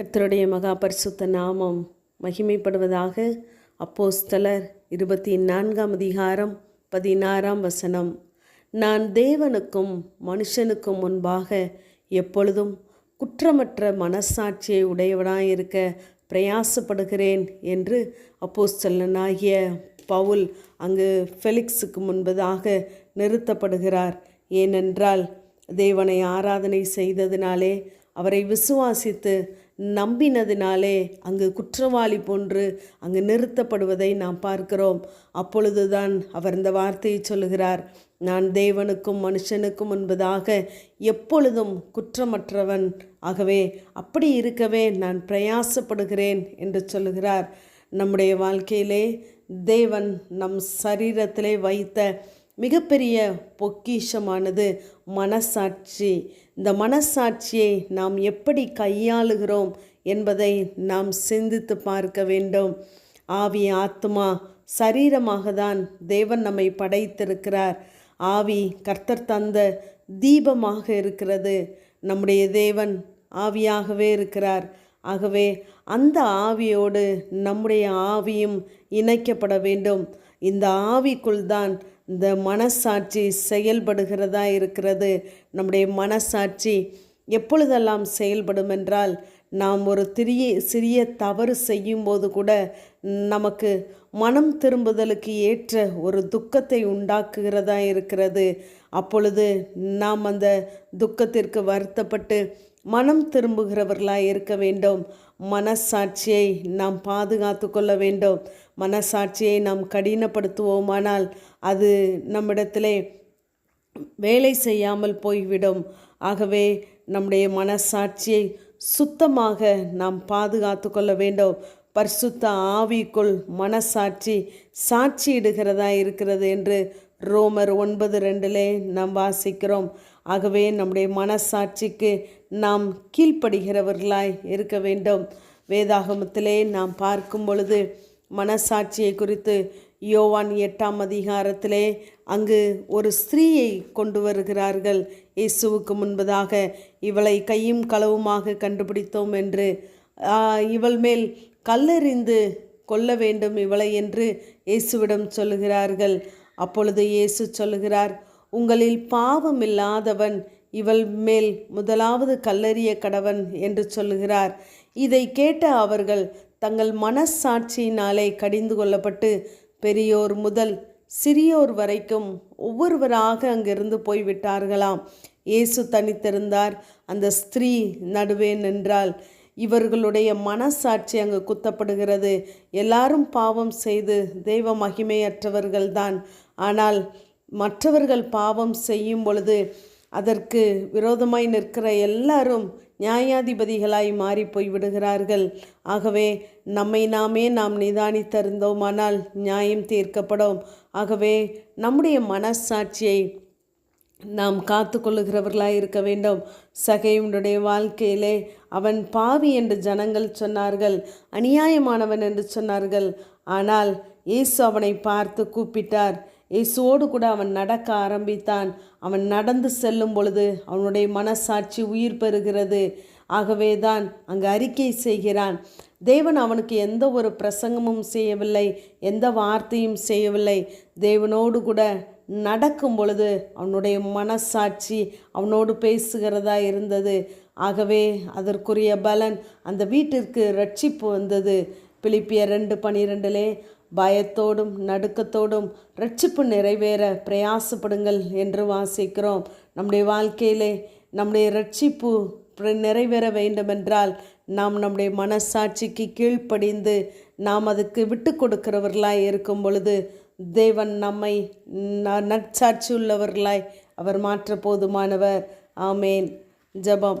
கர்த்தருடைய மகா பரிசுத்த நாமம் மகிமைப்படுவதாக அப்போஸ்தலர் இருபத்தி நான்காம் அதிகாரம் பதினாறாம் வசனம். நான் தேவனுக்கும் மனுஷனுக்கும் முன்பாக எப்பொழுதும் குற்றமற்ற மனசாட்சியை உடையவனாயிருக்க பிரயாசப்படுகிறேன் என்று அப்போஸ்தலனாகிய பவுல் அங்கு ஃபெலிக்ஸுக்கு முன்பதாக நிறுத்தப்படுகிறார். ஏனென்றால் தேவனை ஆராதனை செய்ததினாலே அவரை விசுவாசித்து நம்பினதினாலே அங்கு குற்றவாளி போன்று அங்கு நிறுத்தப்படுவதை நாம் பார்க்கிறோம். அப்பொழுதுதான் அவர் இந்த வார்த்தையை சொல்லுகிறார். நான் தேவனுக்கும் மனுஷனுக்கும் முன்பதாக எப்பொழுதும் குற்றமற்றவன். ஆகவே அப்படி இருக்கவே நான் பிரயாசப்படுகிறேன் என்று சொல்லுகிறார். நம்முடைய வாழ்க்கையிலே தேவன் நம் சரீரத்திலே வைத்த மிகப்பெரிய பொக்கிஷமானது மனசாட்சி. இந்த மனசாட்சியை நாம் எப்படி கையாளுகிறோம் என்பதை நாம் சிந்தித்து பார்க்க வேண்டும். ஆவி ஆத்மா சரீரமாக தான் தேவன் நம்மை படைத்திருக்கிறார். ஆவி கர்த்தர் தந்த தீபமாக இருக்கிறது. நம்முடைய தேவன் ஆவியாகவே இருக்கிறார். ஆகவே அந்த ஆவியோடு நம்முடைய ஆவியும் இணைக்கப்பட வேண்டும். இந்த ஆவிக்குள் தான் இந்த மனசாட்சி செயல்படுகிறதா இருக்கிறது? நம்முடைய மனசாட்சி எப்பொழுதெல்லாம் செயல்படும் என்றால் நாம் ஒரு திரிய சிறிய தவறு செய்யும்போது கூட நமக்கு மனம் திரும்புதலுக்கு ஏற்ற ஒரு துக்கத்தை உண்டாக்குகிறதா இருக்கிறது. அப்பொழுது நாம் அந்த துக்கத்திற்கு வருத்தப்பட்டு மனம் திரும்புகிறவர்களாக இருக்க வேண்டும். மனசாட்சியை நாம் பாதுகாத்து கொள்ள வேண்டும். மனசாட்சியை நாம் கடினப்படுத்துவோமானால் அது நம்மிடத்திலே வேலை செய்யாமல் போய்விடும். ஆகவே நம்முடைய மனசாட்சியை சுத்தமாக நாம் பாதுகாத்து கொள்ள வேண்டும். பரிசுத்த ஆவிக்குள் மனசாட்சி சாட்சியிடுகிறதா இருக்கிறது என்று ரோமர் ஒன்பது ரெண்டிலே நாம் வாசிக்கிறோம். ஆகவே நம்முடைய மனசாட்சிக்கு நாம் கீழ்ப்படுகிறவர்களாய் இருக்க வேண்டும். வேதாகமத்திலே நாம் பார்க்கும் பொழுது மனசாட்சியை குறித்து யோவான் எட்டாம் அதிகாரத்திலே அங்கு ஒரு ஸ்திரீயை கொண்டு வருகிறார்கள். இயேசுவுக்கு முன்பதாக இவளை கையும் களவுமாக கண்டுபிடித்தோம் என்று இவள் மேல் கல்லெறிந்து கொல்ல வேண்டும் இவளை என்று இயேசுவிடம் சொல்லுகிறார்கள். அப்பொழுது இயேசு சொல்லுகிறார் உங்களில் பாவம் இல்லாதவன் இவள் மேல் முதலாவது கல்லறிய கடவன் என்று சொல்லுகிறார். இதை கேட்ட அவர்கள் தங்கள் மனசாட்சியினாலே கடிந்து கொள்ளப்பட்டு பெரியோர் முதல் சிறியோர் வரைக்கும் ஒவ்வொருவராக அங்கிருந்து போய்விட்டார்களாம். இயேசு தனித்திருந்தார். அந்த ஸ்திரீ நடுவே நின்றால் இவர்களுடைய மனசாட்சி அங்கு குத்தப்படுகிறது. எல்லாரும் பாவம் செய்து தெய்வ மகிமையற்றவர்கள்தான். ஆனால் மற்றவர்கள் பாவம் செய்யும் பொழுது அதற்கு விரோதமாய் நிற்கிற எல்லாரும் நியாயாதிபதிகளாய் மாறி போய் விடுகிறார்கள். ஆகவே நம்மை நாமே நாம் நிதானித்திருந்தோமானால் நியாயம் தீர்க்கப்படும். ஆகவே நம்முடைய மனசாட்சியை நாம் காத்து இருக்க வேண்டும். சகையுடைய வாழ்க்கையிலே அவன் பாவி என்று ஜனங்கள் சொன்னார்கள். அநியாயமானவன் என்று சொன்னார்கள். ஆனால் இயேசு அவனை பார்த்து கூப்பிட்டார் இயேசுவோடு கூட அவன் நடக்க ஆரம்பித்தான். அவன் நடந்து செல்லும் பொழுது அவனுடைய மனசாட்சி உயிர் பெறுகிறது. ஆகவே தான் அங்கு அறிக்கை செய்கிறான். தேவன் அவனுக்கு எந்த ஒரு பிரசங்கமும் செய்யவில்லை எந்த வார்த்தையும் செய்யவில்லை. தேவனோடு கூட நடக்கும் பொழுது அவனுடைய மனசாட்சி அவனோடு பேசுகிறதா இருந்தது. ஆகவே அதற்குரிய பலன் அந்த வீட்டிற்கு ரட்சிப்பு வந்தது. பிலிப்பிய ரெண்டு பனிரெண்டிலே பயத்தோடும் நடுக்கத்தோடும் ரட்சிப்பு நிறைவேற பிரயாசப்படுங்கள் என்று வாசிக்கிறோம். நம்முடைய வாழ்க்கையிலே நம்முடைய ரட்சிப்பு நிறைவேற வேண்டுமென்றால் நாம் நம்முடைய மனசாட்சிக்கு கீழ்ப்படிந்து நாம் அதுக்கு விட்டு கொடுக்கிறவர்களாய் இருக்கும் பொழுது தேவன் நம்மை நற்சாட்சி உள்ளவர்களாய் அவர் மாற்ற போதுமானவர். ஆமேன். ஜபம்.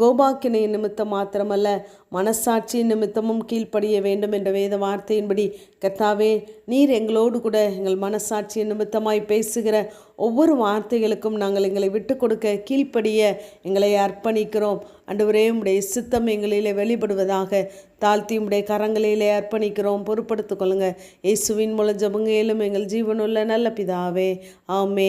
கோபாக்கினை நிமித்தம் மாத்திரமல்ல மனசாட்சி நிமித்தமும் கீழ்ப்படிய வேண்டும் என்ற வேத வார்த்தையின்படி கர்த்தாவே நீர் எங்களோடு கூட எங்கள் மனசாட்சி நிமித்தமாய் பேசுகிற ஒவ்வொரு வார்த்தைகளுக்கும் நாங்கள் எங்களை விட்டு கொடுக்க கீழ்ப்படிய எங்களை அர்ப்பணிக்கிறோம். அன்றுவரே உடைய சித்தம் எங்களிலே வெளிப்படுவதாக தாழ்த்தி உடைய கரங்களிலே அர்ப்பணிக்கிறோம். பொறுப்படுத்திக் கொள்ளுங்க. இயேசுவின் மூலம் ஜபங்கையிலும் எங்கள் ஜீவனுள்ள நல்ல பிதாவே. ஆமே